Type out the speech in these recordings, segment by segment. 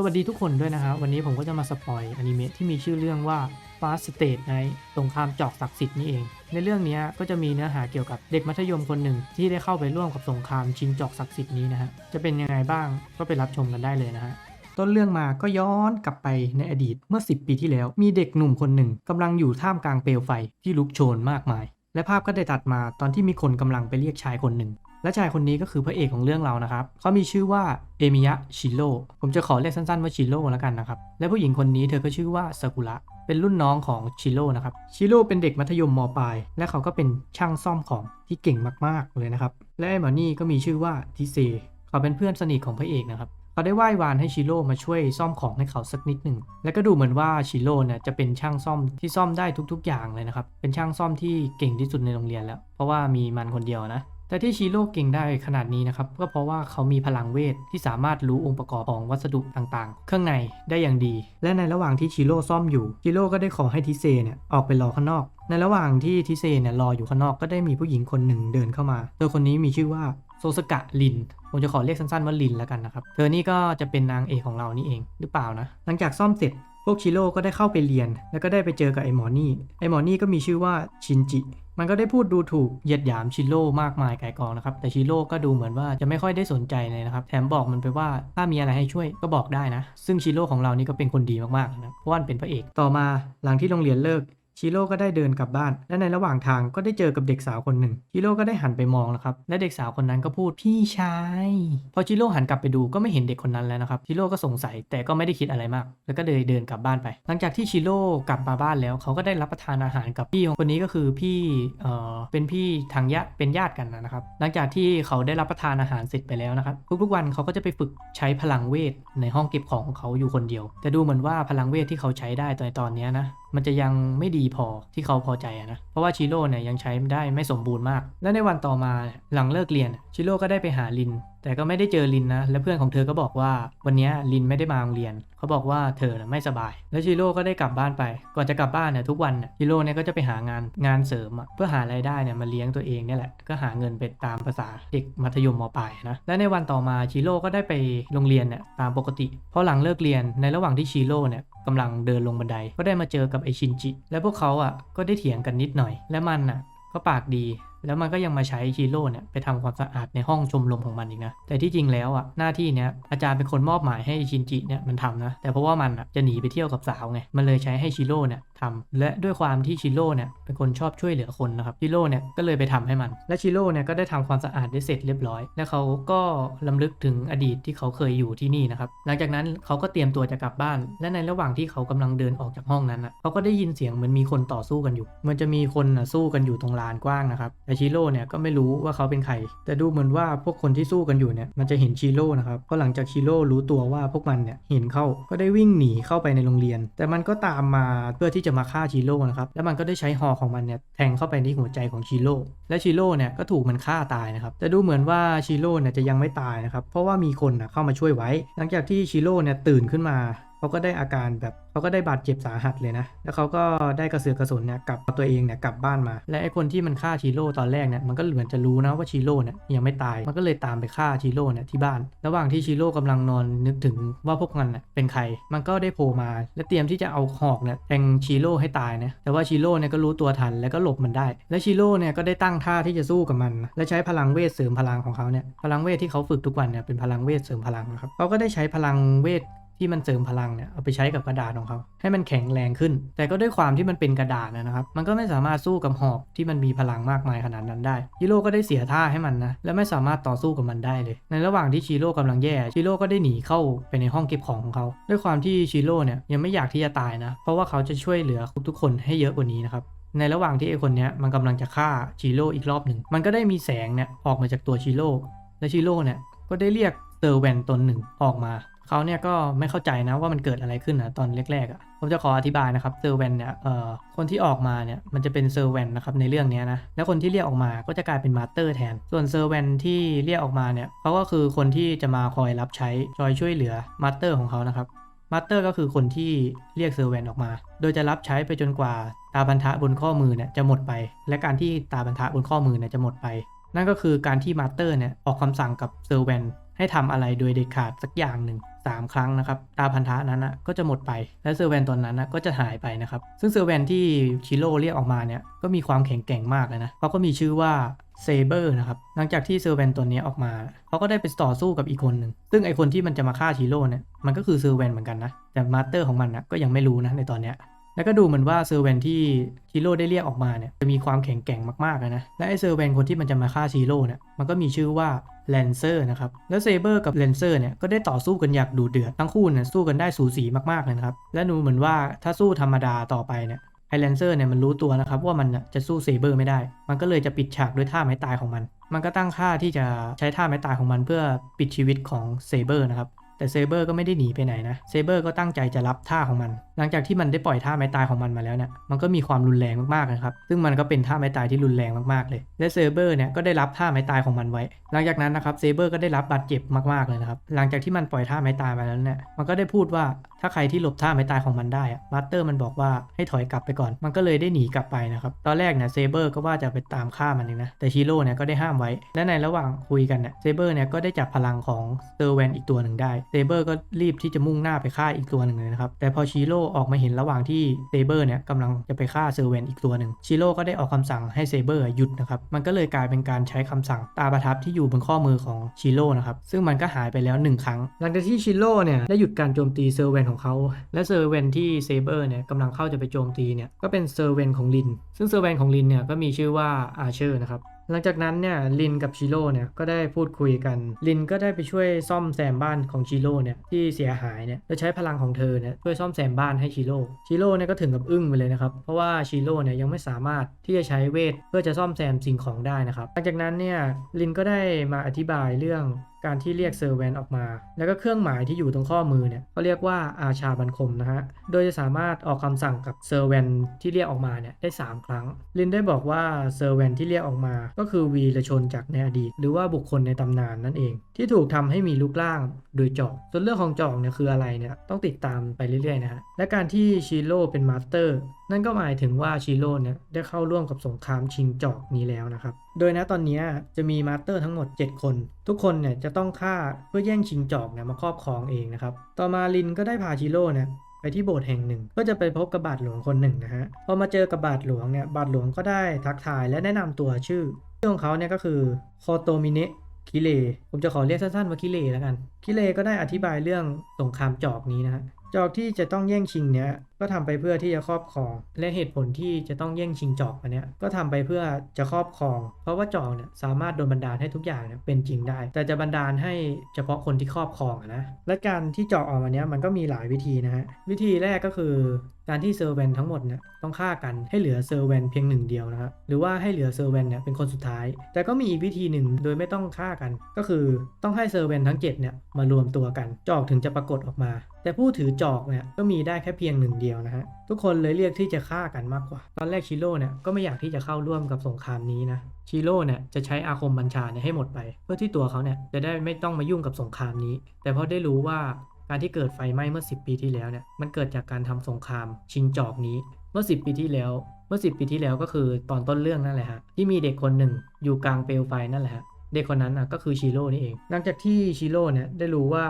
สวัสดีทุกคนด้วยนะครับ วันนี้ผมก็จะมาสปอยอนิเมะที่มีชื่อเรื่องว่า Fast State ในสงครามจอกศักดิ์สิทธิ์นี่เอง ในเรื่องนี้ก็จะมีเนื้อหาเกี่ยวกับเด็กมัธยมคนหนึ่ง ที่ได้เข้าไปร่วมกับสงครามชิงจอกศักดิ์สิทธิ์นี้นะฮะ จะเป็นยังไงบ้างก็ไปรับชมกันได้เลยนะฮะต้นเรื่องมาก็ย้อนกลับไปในอดีตเมื่อ 10 ปีที่แล้ว มีเด็กหนุ่มคนหนึ่งกำลังอยู่ท่ามกลางเปลวไฟที่ลุกโชนมากมาย และภาพก็ได้ตัดมาตอนที่มีคนกำลังไปเรียกชายคนหนึ่ง และชายคนนี้ก็คือพระเอกของเรื่องเรานะครับเขามีชื่อว่าเอมิยะชิโร่ผมจะขอเรียกสั้นๆว่าชิโร่แล้วกันนะครับและผู้หญิงคนนี้เธอก็ชื่อว่าซากุระเป็นรุ่นน้องของชิโร่นะครับชิโร่เป็นเด็กมัธยมมปลายและเขาก็เป็นช่างซ่อมของที่เก่งมากๆเลยนะครับและไอ้หมอนี่ก็มีชื่อว่าทิเซเขาเป็นเพื่อนสนิทของพระเอกนะครับเขาได้ไหว้วานให้ชิโร่มาช่วยซ่อมของให้เขาสักนิดหนึ่ง และก็ดูเหมือนว่าชิโร่เนี่ยจะเป็นช่างซ่อมที่ซ่อมได้ทุกๆ อย่างเลยนะครับ เป็นช่างซ่อมที่เก่งที่สุดในโรงเรียนแล้ว เพราะว่ามีมันคนเดียวนะ แต่ที่ชิโร่เก่งได้ขนาดนี้นะครับก็เพราะว่าเขามีพลังเวทที่สามารถรู้องค์ประกอบของวัสดุต่างๆ เครื่องในได้อย่างดี และในระหว่างที่ชิโร่ซ่อมอยู่ชิโร่ก็ได้ขอให้ทิเซเนี่ยออกไปรอข้างนอก ในระหว่างที่ทิเซเนี่ยรออยู่ข้างนอกก็ได้มีผู้หญิงคนหนึ่งเดินเข้ามาเธอคนนี้มีชื่อว่าโซสกะลินผมจะขอเรียกสั้นๆว่าลินแล้วกันนะครับ เธอนี่ก็จะเป็นนางเอกของเรานี่เองหรือเปล่านะ หลังจากซ่อมเสร็จ พวกชิโร่ก็ได้เข้าไปเรียน แล้วก็ได้ไปเจอกับไอ้หมอนี่ ไอ้หมอนี่ก็มีชื่อว่าชินจิ มันก็ได้พูดดูถูกเหยียดหยามชิโร่มากมายไกลกองนะครับ แต่ชิโร่ก็ดูเหมือนว่าจะไม่ค่อยได้สนใจเลยนะครับ แถมบอกมันไปว่าถ้ามีอะไรให้ช่วยก็บอกได้นะ ซึ่งชิโร่ของเรานี่ก็เป็นคนดีมากๆนะเพราะว่าเป็นพระเอก ต่อมาหลังที่โรงเรียนเลิก ชิโร่ก็ได้เดินกลับบ้าน และในระหว่างทางก็ได้เจอกับเด็กสาวคนหนึ่งชิโร่ก็ได้หันไปมองนะครับ และเด็กสาวคนนั้นก็พูดพี่ชาย พอชิโร่หันกลับไปดูก็ไม่เห็นเด็กคนนั้นแล้วนะครับชิโร่ก็สงสัยแต่ก็ไม่ได้คิดอะไรมาก แล้วก็เลยเดินกลับบ้านไป หลังจากที่ชิโร่กลับมาบ้านแล้วเขาก็ได้รับประทานอาหารกับพี่คนนี้ก็คือพี่เอ่อเป็นพี่ทางญาติเป็นญาติกันนะครับ หลังจากที่เขาได้รับประทานอาหารเสร็จไปแล้วนะครับทุกๆวันเขาก็จะไปฝึกใช้พลังเวทในห้องเก็บของของเขาอยู่คนเดียว แต่ดูเหมือนว่าพลังเวทที่เขาใช้ได้ในตอนนี้นะมันจะยังไม่ดีพอที่เขาพอใจนะ เพราะว่าชิโร่เนี่ยยังใช้ได้ไม่สมบูรณ์มาก และในวันต่อมาหลังเลิกเรียนชิโร่ก็ได้ไปหาลิน แต่ก็ไม่ได้เจอลินนะ และเพื่อนของเธอก็บอกว่าวันนี้ลินไม่ได้มาโรงเรียน เขาบอกว่าเธอไม่สบาย แล้วชิโร่ก็ได้กลับบ้านไป ก่อนจะกลับบ้านเนี่ยทุกวันชิโร่เนี่ยก็จะไปหางานงานเสริมเพื่อหารายได้เนี่ยมาเลี้ยงตัวเองเนี่ยแหละ ก็หาเงินไปตามภาษาเด็กมัธยมมปลายนะ และในวันต่อมาชิโร่ก็ได้ไปโรงเรียนเนี่ยตามปกติ พอหลังเลิกเรียนในระหว่างที่ชิโร่เนี่ย กำลังเดินลงบันไดก็ได้มาเจอกับไอชินจิ และพวกเขาอะก็ได้เถียงกันนิดหน่อย และมันอะก็ปากดี แล้วมันก็ยังมาใช้ชิโร่เนี่ยไปทำความสะอาดในห้องชมรมของมันอีกนะ แต่ที่จริงแล้วอะหน้าที่เนี้ยอาจารย์เป็นคนมอบหมายให้ชินจิเนี่ยมันทำนะ แต่เพราะว่ามันอะจะหนีไปเที่ยวกับสาวไง มันเลยใช้ให้ชิโร่เนี่ยทำและด้วยความที่ชิโร่เนี่ยเป็นคนชอบช่วยเหลือคนนะครับชิโร่เนี่ยก็เลยไปทำให้มัน และชิโร่เนี่ยก็ได้ทำความสะอาดได้เสร็จเรียบร้อย และเขาก็ลำลึกถึงอดีตที่เขาเคยอยู่ที่นี่นะครับ หลังจากนั้นเขาก็เตรียมตัวจะกลับบ้าน และในระหว่างที่เขากำลังเดินออกจากห้องนั้นอะเขาก็ได้ยินเสียงเหมือนมีคนต่อสู้กันอยู่ มันจะมีคนน่ะสู้กันอยู่ตรงลานกว้างนะครับแต่ชิโร่เนี่ยก็ไม่รู้ว่าเขาเป็นใคร แต่ดูเหมือนว่าพวกคนที่สู้กันอยู่เนี่ยมันจะเห็นชิโร่นะครับเพราะหลังจากชิโร่รู้ตัวว่าพวกมันเนี่ยเห็นเข้าก็ได้วิ่งหนีเข้าไปในโรงเรียน แต่มันก็ตามมาเพื่อที่จะมาฆ่าชิโร่นะครับแล้วมันก็ได้ใช้หอกของมันเนี่ยแทงเข้าไปที่หัวใจของชิโร่และชิโร่เนี่ยก็ถูกมันฆ่าตายนะครับแต่ดูเหมือนว่าชิโร่เนี่ยจะยังไม่ตายนะครับเพราะว่ามีคนนะเข้ามาช่วยไว้ หลังจากที่ชิโร่เนี่ยตื่นขึ้นมา เขาก็ได้อาการแบบเขาก็ได้บาดเจ็บสาหัสเลยนะ แล้วเขาก็ได้กระเสือกกระสนเนี่ยกลับตัวเองเนี่ยกลับบ้านมา และไอ้คนที่มันฆ่าชิโร่ตอนแรกเนี่ยมันก็เหมือนจะรู้นะว่าชิโร่เนี่ยยังไม่ตาย มันก็เลยตามไปฆ่าชิโร่เนี่ยที่บ้าน ระหว่างที่ชิโร่กำลังนอนนึกถึงว่าพวกมันเป็นใคร มันก็ได้โผล่มา และเตรียมที่จะเอาหอกเนี่ยแทงชิโร่ให้ตายนะ แต่ว่าชิโร่เนี่ยก็รู้ตัวทันแล้วก็หลบมันได้ และชิโร่เนี่ยก็ได้ตั้งท่าที่จะสู้กับมัน และใช้พลังเวทเสริมพลังของเขาเนี่ย พลังเวทที่เขาฝึกทุกวันเนี่ยเป็นพลังเวทเสริมพลังนะครับเขาก็ได้ใช้พลังเวท ที่มันเสริมพลังเนี่ยเอาไปใช้กับกระดาษของเขาให้มันแข็งแรงขึ้น แต่ก็ด้วยความที่มันเป็นกระดาษนะครับ มันก็ไม่สามารถสู้กับหอกที่มันมีพลังมากมายขนาดนั้นได้ชิโร่ก็ได้เสียท่าให้มันนะและไม่สามารถต่อสู้กับมันได้เลย ในระหว่างที่ชิโร่กำลังแย่ชิโร่ก็ได้หนีเข้าไปในห้องเก็บของของเขา ด้วยความที่ชิโร่เนี่ยยังไม่อยากที่จะตายนะ เพราะว่าเขาจะช่วยเหลือทุกๆคนให้เยอะกว่านี้นะครับในระหว่างที่ไอคนนี้มันกำลังจะฆ่าชิโร่อีกรอบหนึ่ง มันก็ได้มีแสงเนี่ยออกมาจากตัวชิโร่และชิโร่เนี่ยก็ได้เรียกเซอร์แวนตนหนึ่งออกมา เขาเนี่ยก็ไม่เข้าใจนะว่ามันเกิดอะไรขึ้นนะตอนแรกๆอะ่ะผมจะขออธิบายนะครับเซอร์แวนเนี่ยเอ่อคนที่ออกมาเนี่ยมันจะเป็นเซอร์แวนนะครับในเรื่องนี้นะแล้วคนที่เรียกออกมาก็จะกลายเป็นมาสเตอร์แทน ส่วนเซอร์แวนที่เรียกออกมาเนี่ยเขาก็คือคนที่จะมาคอยรับใช้คอยช่วยเหลือมาสเตอร์ของเขานะครับมาสเตอร์ก็คือคนที่เรียกเซอร์แวนออกมา โดยจะรับใช้ไปจนกว่าตาบันทะบนข้อมือเนี่ยจะหมดไป และการที่ตาบันทะบนข้อมือเนี่ยจะหมดไป นั่นก็คือการที่มาสเตอร์เนี่ยออกคำสั่งกับเซอร์แวน ให้ทำอะไรโดยเด็ดขาดสักอย่างหนึ่งสามครั้งนะครับตาพันธะนั้นนะก็จะหมดไป และเซอร์แวนตอนนั้นนะก็จะหายไปนะครับ ซึ่งเซอร์แวนที่ชิโร่เรียกออกมาเนี่ยก็มีความแข็งแกร่งมากเลยนะเขาก็มีชื่อว่าเซเบอร์นะครับ หลังจากที่เซอร์แวนตัวนี้ออกมาเขาก็ได้ไปต่อสู้กับอีกคนหนึ่ง ซึ่งไอคนที่มันจะมาฆ่าชิโร่เนี่ยมันก็คือเซอร์แวนเหมือนกันนะ แต่มาสเตอร์ของมันนะก็ยังไม่รู้นะในตอนเนี้ย แล้วก็ดูเหมือนว่าเซอร์แวนที่ชิโร่ได้เรียกออกมาเนี่ยจะมีความแข็งแกร่งมากๆนะ และไอเซอร์แวนคนที่มันจะมาฆ่าชิโร่เนี่ยมันก็มีชื่อว่าแลนเซอร์นะครับ แล้วเซเบอร์กับแลนเซอร์เนี่ยก็ได้ต่อสู้กันอย่างดูเดือด ทั้งคู่เนี่ยสู้กันได้สูสีมากๆเลยนะครับ และดูเหมือนว่าถ้าสู้ธรรมดาต่อไปเนี่ยไอแลนเซอร์เนี่ยมันรู้ตัวนะครับว่ามันจะสู้เซเบอร์ไม่ได้ มันก็เลยจะปิดฉากด้วยท่าไม้ตายของมัน มันก็ตั้งค่าที่จะใช้ท่าไม้ตายของมันเพื่อปิดชีวิตของเซเบอร์นะครับ แต่เซเบอร์ก็ไม่ได้หนีไปไหนนะ เซเบอร์ก็ตั้งใจจะรับท่าของมัน หลังจากที่มันได้ปล่อยท่าไม้ตายของมันมาแล้วเนี่ยมันก็มีความรุนแรงมากๆนะครับ ซึ่งมันก็เป็นท่าไม้ตายที่รุนแรงมากๆเลย และเซเบอร์เนี่ยก็ได้รับท่าไม้ตายของมันไว้ หลังจากนั้นนะครับเซเบอร์ก็ได้รับบาดเจ็บมากๆเลยนะครับ หลังจากที่มันปล่อยท่าไม้ตายมาแล้วเนี่ยมันก็ได้พูดว่าถ้าใครที่หลบท่าไม้ตายของมันได้อะมาสเตอร์มันบอกว่าให้ถอยกลับไปก่อน มันก็เลยได้หนีกลับไปนะครับ ตอนแรกเนี่ยเซเบอร์ก็ว่าจะไปตามฆ่ามันเองนะ แต่ชิโร่เนี่ยก็ได้ห้ามไว้ และในระหว่างคุยกันเนี่ยเซเบอร์เนี่ยก็ได้จับพลังของเซอร์แวนอีกตัวหนึ่งได้เซเบอร์ก็รีบที่จะมุ่งหน้าไปฆ่าอีกตัวหนึ่งเลยนะครับ แต่พอชิโร่ออกมาเห็นระหว่างที่เซเบอร์เนี่ยกำลังจะไปฆ่าเซอร์แวนอีกตัวหนึ่งชิโร่ก็ได้ออกคำสั่งให้เซเบอร์หยุดนะครับ มันก็เลยกลายเป็นการใช้คำสั่งตาประทับที่อยู่บนข้อมือของชิโร่นะครับ ซึ่งมันก็หายไปแล้วหนึ่งครั้ง หลังจากที่ชิโร่เนี่ยได้หยุดการโจมตีเซอร์แวนของเขา และเซอร์แวนที่เซเบอร์เนี่ยกำลังเข้าจะไปโจมตีเนี่ยก็เป็นเซอร์แวนของลิน ซึ่งเซอร์แวนของลินเนี่ยก็มีชื่อว่าอาเชอร์นะครับ หลังจากนั้นเนี่ยลินกับชิโร่เนี่ยก็ได้พูดคุยกันลินก็ได้ไปช่วยซ่อมแซมบ้านของชิโร่เนี่ยที่เสียหายเนี่ยโดยใช้พลังของเธอเนี่ยช่วยซ่อมแซมบ้านให้ชิโร่ชิโร่เนี่ยก็ถึงกับอึ้งไปเลยนะครับเพราะว่าชิโร่เนี่ยยังไม่สามารถที่จะใช้เวทเพื่อจะซ่อมแซมสิ่งของได้นะครับหลังจากนั้นเนี่ยลินก็ได้มาอธิบายเรื่องการที่เรียกเซอร์แวนออกมา แล้วก็เครื่องหมายที่อยู่ตรงข้อมือเนี่ยก็เรียกว่าอาชาบันคมนะฮะ โดยจะสามารถออกคำสั่งกับเซอร์แวนที่เรียกออกมาเนี่ยได้ 3 ครั้ง ลินได้บอกว่าเซอร์แวนที่เรียกออกมา ก็คือวีรชนจากในอดีต หรือว่าบุคคลในตำนานนั่นเอง ที่ถูกทำให้มีรูปร่าง โดยจอกส่วนเรื่องของจอกเนี่ยคืออะไรเนี่ยต้องติดตามไปเรื่อยๆนะฮะและการที่ชิโร่เป็นมาสเตอร์นั่นก็หมายถึงว่าชิโร่เนี่ยได้เข้าร่วมกับสงครามชิงจอกนี้แล้วนะครับโดยณตอนนี้จะมีมาสเตอร์ทั้งหมด 7 คน ทุกคนเนี่ยจะต้องฆ่าเพื่อแย่งชิงจอกเนี่ยมาครอบครองเองนะครับต่อมาลินก็ได้พาชิโร่เนี่ยไปที่โบสถ์แห่งหนึ่งเพื่อจะไปพบกับบาทหลวงคนหนึ่งนะฮะพอมาเจอกับบาทหลวงเนี่ยบาทหลวงก็ได้ทักทายและแนะนำตัวชื่อชื่อของเขาเนี่ยก็คือโคโตมิเนะ คิเลผมจะขอเรียกสั้นๆว่าคิเลแล้วกัน คิเลก็ได้อธิบายเรื่องสงครามจอกนี้นะฮะจอกที่จะต้องแย่งชิงเนี้ย ก็ทำไปเพื่อที่จะครอบครอง และเหตุผลที่จะต้องแย่งชิงจอกมาเนี้ยก็ทำไปเพื่อจะครอบครอง เพราะว่าจอกเนี่ยสามารถโดนบันดาลให้ทุกอย่างเนี่ยเป็นจริงได้ แต่จะบันดาลให้เฉพาะคนที่ครอบครองนะและการที่จอกออกมาเนี้ยมันก็มีหลายวิธีนะฮะวิธีแรกก็คือการที่เซอร์เวนทั้งหมดเนี่ยต้องฆ่ากันให้เหลือเซอร์เวนเพียงหนึ่งเดียวนะครับหรือว่าให้เหลือเซอร์เวนเนี่ยเป็นคนสุดท้าย แต่ก็มีอีกวิธีหนึ่งโดยไม่ต้องฆ่ากัน ก็คือต้องให้เซอร์เวนทั้ง7เนี่ยมารวมตัวกันจอกถึงจะปรากฏออกมา แต่ผู้ถือจอกเนี่ยก็มีได้แค่เพียงหนึ่งเดียวนะฮะทุกคนเลยเรียกที่จะฆ่ากันมากกว่า ตอนแรกชิโร่เนี่ยก็ไม่อยากที่จะเข้าร่วมกับสงครามนี้นะชิโร่เนี่ยจะใช้อาคมบัญชาเนี่ยให้หมดไป เพื่อที่ตัวเขาเนี่ยจะได้ไม่ต้องมายุ่งกับสงครามนี้ แต่พอได้รู้ว่าการที่เกิดไฟไหม้เมื่อ 10 ปีที่แล้วเนี่ยมันเกิดจากการทำสงครามชิงจอกนี้เมื่อ 10 ปีที่แล้วเมื่อ 10 ปีที่แล้วก็คือตอนต้นเรื่องนั่นแหละฮะที่มีเด็กคนหนึ่งอยู่กลางเปลวไฟนั่นแหละฮะเด็กคนนั้นอะก็คือชิโร่นี่เอง หลังจากที่ชิโร่เนี่ยได้รู้ว่า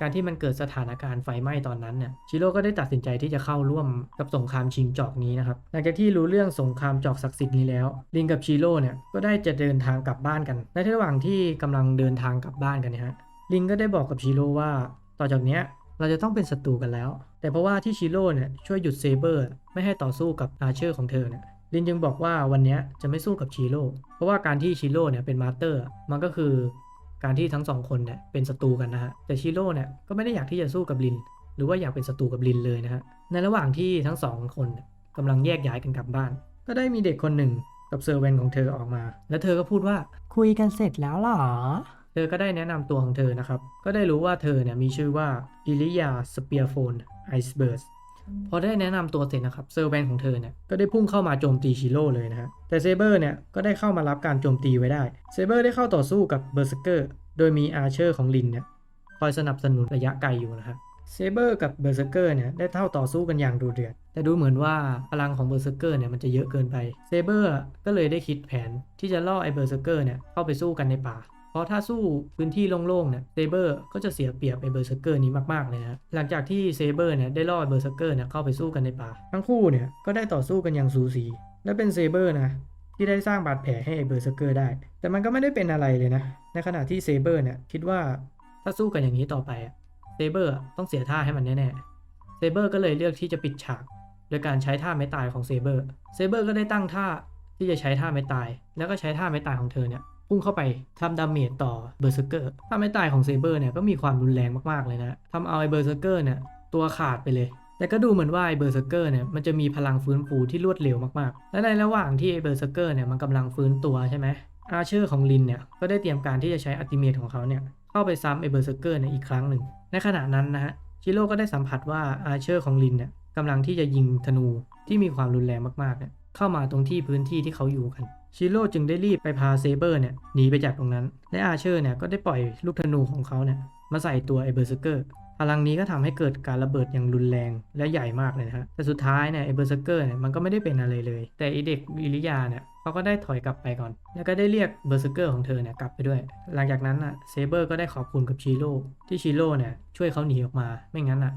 การที่มันเกิดสถานการณ์ไฟไหม้ตอนนั้นเนี่ยชิโร่ก็ได้ตัดสินใจที่จะเข้าร่วมกับสงครามชิงจอกนี้นะครับหลังจากที่รู้เรื่องสงครามจอกศักดิ์สิทธิ์นี้แล้ว ลิงกับชิโร่เนี่ยก็ได้จะเดินทางกลับบ้านกัน ในระหว่างที่กำลังเดินทางกลับบ้านกันเนี่ยฮะลิงก็ได้บอกกับชิโร่ว่าต่อจากเนี้ยเราจะต้องเป็นศัตรูกันแล้ว แต่เพราะว่าที่ชิโร่เนี่ยช่วยหยุดเซเบอร์ไม่ให้ต่อสู้กับอาเชอร์ของเธอเนี่ยลินจึงบอกว่าวันนี้จะไม่สู้กับชิโร่เพราะว่าการที่ชิโร่เนี่ยเป็นมาสเตอร์ มันก็คือ การที่ทั้งสองคนเนี่ยเป็นศัตรูกันนะฮะแต่ชิโร่เนี่ยก็ไม่ได้อยากที่จะสู้กับลิน หรือว่าอยากเป็นศัตรูกับลินเลยนะฮะในระหว่างที่ทั้งสองคนเนี่ยกำลังแยกย้ายกันกลับบ้าน ก็ได้มีเด็กคนหนึ่งกับเซอร์เวนของเธอออกมา แล้วเธอก็พูดว่าคุยกันเสร็จแล้วเหรอ เธอก็ได้แนะนำตัวของเธอนะครับ ก็ได้รู้ว่าเธอเนี่ยมีชื่อว่าอิลิยาสเปียโฟนไอซ์เบิร์ส พอได้แนะนำตัวเสร็จนะครับเซอร์แวนของเธอเนี่ยก็ได้พุ่งเข้ามาโจมตีชิโร่เลยนะฮะแต่เซเบอร์เนี่ยก็ได้เข้ามารับการโจมตีไว้ได้เซเบอร์ได้เข้าต่อสู้กับเบอร์สเกอร์โดยมีอาร์เชอร์ของลินเนี่ยคอยสนับสนุนระยะไกลอยู่นะครับเซเบอร์กับเบอร์เซเกอร์เนี่ยได้เท่าต่อสู้กันอย่างดูเดือด แต่ดูเหมือนว่าพลังของเบอร์เซเกอร์เนี่ยมันจะเยอะเกินไป เซเบอร์ก็เลยได้คิดแผนที่จะล่อไอเบอร์เซเกอร์เนี่ยเข้าไปสู้กันในป่า เพราะถ้าสู้พื้นที่โล่งๆเนี่ยเซเบอร์ก็จะเสียเปรียบไอเบอร์เซอร์เกอร์นี้มากๆเลยนะหลังจากที่เซเบอร์เนี่ยได้ล่อเบอร์เซอร์เกอร์เนี่ยเข้าไปสู้กันในป่า ทั้งคู่เนี่ยก็ได้ต่อสู้กันอย่างสูสี และเป็นเซเบอร์นะที่ได้สร้างบาดแผลให้ไอเบอร์เซอร์เกอร์ได้ แต่มันก็ไม่ได้เป็นอะไรเลยนะ ในขณะที่เซเบอร์เนี่ยคิดว่าถ้าสู้กันอย่างนี้ต่อไปเซเบอร์ต้องเสียท่าให้มันแน่ๆเซเบอร์ก็เลยเลือกที่จะปิดฉากโดยการใช้ท่าไม้ตายของเซเบอร์เซเบอร์ก็ได้ตั้งท่าที่จะใช้ท่าไม้ตาย แล้วก็ใช้ท่าไม้ตายของเธอเนี่ย พุ่งเข้าไปทำดาเมจต่อเบอร์เซอร์เกอร์ท่าไม้ตายของเซเบอร์เนี่ยก็มีความรุนแรงมากๆเลยนะทำเอาไอเบอร์เซอร์เกอร์เนี่ยตัวขาดไปเลย แต่ก็ดูเหมือนว่าไอเบอร์เซอร์เกอร์เนี่ยมันจะมีพลังฟื้นฟูที่รวดเร็วมากๆ และในระหว่างที่ไอเบอร์เซอร์เกอร์เนี่ยมันกำลังฟื้นตัวใช่ไหมอาเชอร์ของลินเนี่ยก็ได้เตรียมการที่จะใช้อัติเมทของเขาเนี่ยเข้าไปซ้ำไอเบอร์เซอร์เกอร์เนี่ยอีกครั้งหนึ่ง ในขณะนั้นนะฮะชิโร่ก็ได้สัมผัสว่าอาเชอร์ของลินเนี่ยกำลังที่จะยิงธนูที่มีความรุนแรงมากๆเนี่ยเข้ามาตรงที่พื้นที่ที่เขาอยู่กัน ชิโร่จึงได้รีบไปพาเซเบอร์เนี่ยหนีไปจากตรงนั้น และอาเชอร์เนี่ยก็ได้ปล่อยลูกธนูของเขาเนี่ยมาใส่ตัวไอเบอร์เซเกอร์พลังนี้ก็ทำให้เกิดการระเบิดอย่างรุนแรงและใหญ่มากเลยนะฮะ แต่สุดท้ายเนี่ยไอเบอร์เซเกอร์เนี่ยมันก็ไม่ได้เป็นอะไรเลย แต่ไอเด็กวิริยาเนี่ยเขาก็ได้ถอยกลับไปก่อน แล้วก็ได้เรียกเบอร์เซเกอร์ของเธอเนี่ยกลับไปด้วย หลังจากนั้นอะเซเบอร์ก็ได้ขอบคุณกับชิโร่ที่ชิโร่เนี่ยช่วยเขาหนีออกมา ไม่งั้นอะ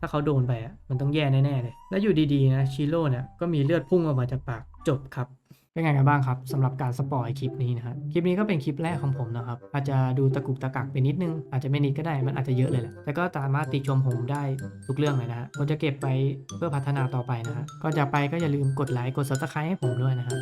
ถ้าเขาโดนไปอะมันต้องแย่แน่ๆเลย แล้วอยู่ดีๆนะชิโร่เนี่ยก็มีเลือดพุ่งออกมาจากปากจบครับ เป็นไงกันบ้างครับสำหรับการสปอยคลิปนี้นะครับคลิปนี้ก็เป็นคลิปแรกของผมนะครับ อาจจะดูตะกุกตะกักไปนิดนึง อาจจะไม่นิดก็ได้มันอาจจะเยอะเลยแหละแต่ก็สามารถติชมผมได้ทุกเรื่องเลยนะฮะผมจะเก็บไปเพื่อพัฒนาต่อไปนะฮะก่อนจากไปก็อย่าลืมกดไลค์กดซับสไครต์ให้ผมด้วยนะฮะ